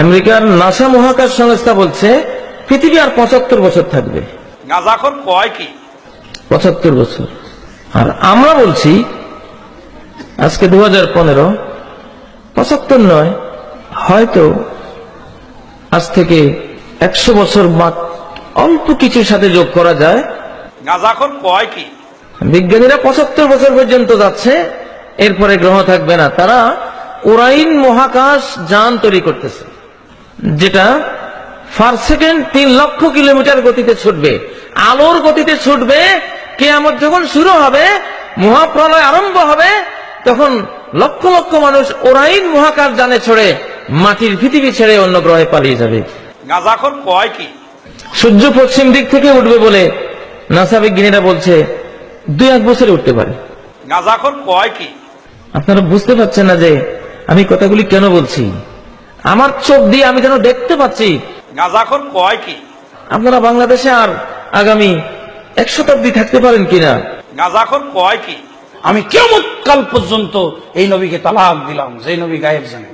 আমেরিকার নাসা মহাকাশ সংস্থা বলছে পৃথিবী আর পঁচাত্তর বছর থাকবে। গাঁজাখর কয় কি? পঁচাত্তর বছর। আর আমরা বলছি আজকে দু হাজার পনেরো পঁচাত্তর নয় হয়তো আজ থেকে একশো বছর বা অল্প কিছুর সাথে যোগ করা যায়। গাঁজাখর কয় কি? বিজ্ঞানীরা পঁচাত্তর বছর পর্যন্ত যাচ্ছে এরপরে গ্রহ থাকবে না। তারা ওরাইন মহাকাশ যান তৈরি করতেছে। যেটা পার সেকেন্ড তিন লক্ষ কিলোমিটার গতিতে ছুটবে। আলোর গতিতে ছুটবে কেয়ামত যখন শুরু হবে মহাপ্রলয় আরম্ভ হবে তখন লক্ষ লক্ষ মানুষ ওরাইন মহাকাশ যানে ছড়ে মাটির পৃথিবী ছেড়ে অন্য গ্রহে পালিয়ে যাবে। গাঁজাখর কয় কি? সূর্য পশ্চিম দিক থেকে উঠবে বলে নাসা বিজ্ঞানীরা বলছে দুই এক বছরে উঠতে পারে। গাঁজাখর কয় কি? আপনারা বুঝতে পারছেন না যে আমি কথাগুলি কেন বলছি? আমার চোখ দিয়ে আমি যেন দেখতে পাচ্ছি। গাঁজাখর কয় কি? আপনারা বাংলাদেশে আর আগামী এক শতাব্দী থাকতে পারেন কিনা? গাঁজাখর কয় কি? আমি কেমন কাল পর্যন্ত এই নবীকে তালাক দিলাম যে নবী গায়েব জানে।